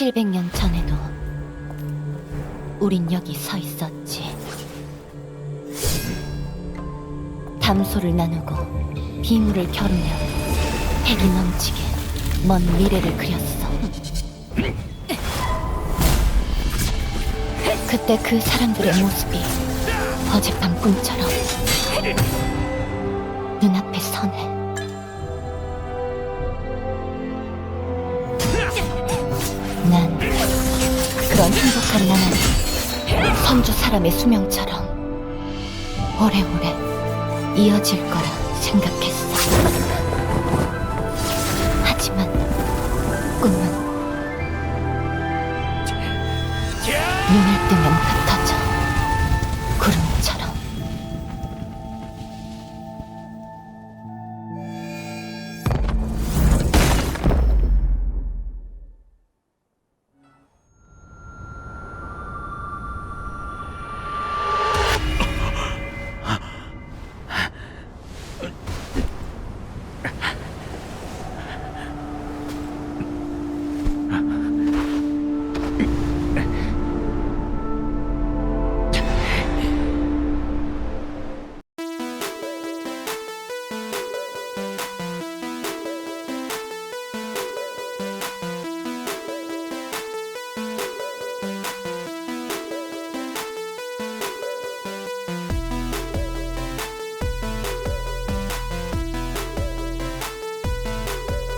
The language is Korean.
700년 전에도 우린 여기 서 있었지. 담소를 나누고 비물을 겨루며 핵이 넘치게 먼 미래를 그렸어. 그때 그 사람들의 모습이 어젯밤 꿈처럼 눈앞에 서네. 그런 행복한 나날이 선주 사람의 수명처럼 오래오래 이어질 거라 생각했어. 하지만 꿈은 눈을 뜨면